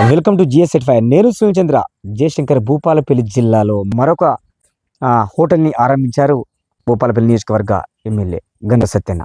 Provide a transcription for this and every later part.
Welcome to GS five. నేను శివచంద్ర జయశంకర్ భూపాలపల్లి జిల్లాలో మరొక హోటల్ని ఆరంభించారు భూపాలపల్లి నియోజకవర్గ ఎమ్మెల్యే గంధ సత్యన్న.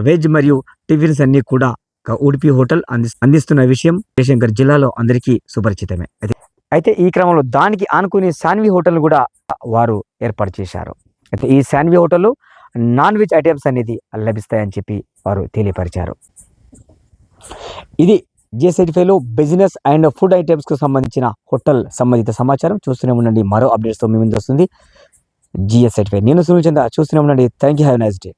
వెజ్ మరియు టిఫిన్స్ అన్ని కూడా ఉడిపి హోటల్ అంది- అందిస్తున్న విషయం జయశంకర్ జిల్లాలో అందరికీ సుపరిచితమే. అయితే అయితే ఈ క్రమంలో దానికి ఆనుకుని శాన్వి హోటల్ కూడా వారు ఏర్పాటు చేశారు. అయితే ఈ Shanvi hotel non veg items అనేది లభిస్తాయని చెప్పి వారు తెలియపరిచారు. ఇది జే బిజినెస్ అండ్ ఫుడ్ ఐటమ్స్కు సంబంధించిన హోటల్ సంబంధిత సమాచారం. చూస్తూనే ఉండండి. మరో అప్డేట్స్తో మీ ముందు వస్తుంది జిఎస్ సెటిఫై నేను సునీల్ చంద్ర. చూస్తూనే ఉండండి. Thank you have nice day.